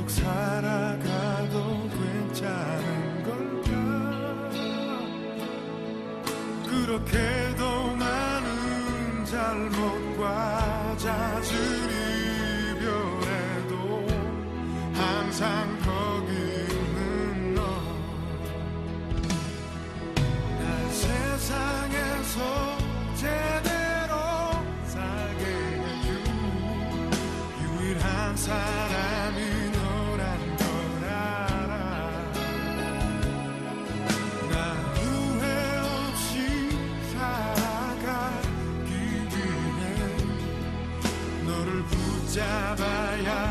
계속 살아가도 괜찮은 걸까 그렇게도 많은 잘못과 잦은 이별에도 항상 거 붙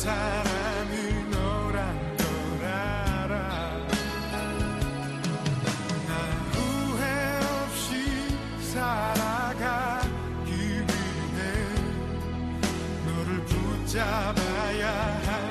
사람이 너란 걸 알아. 난 후회 없이 살아가기 위해 너를 붙잡아야 할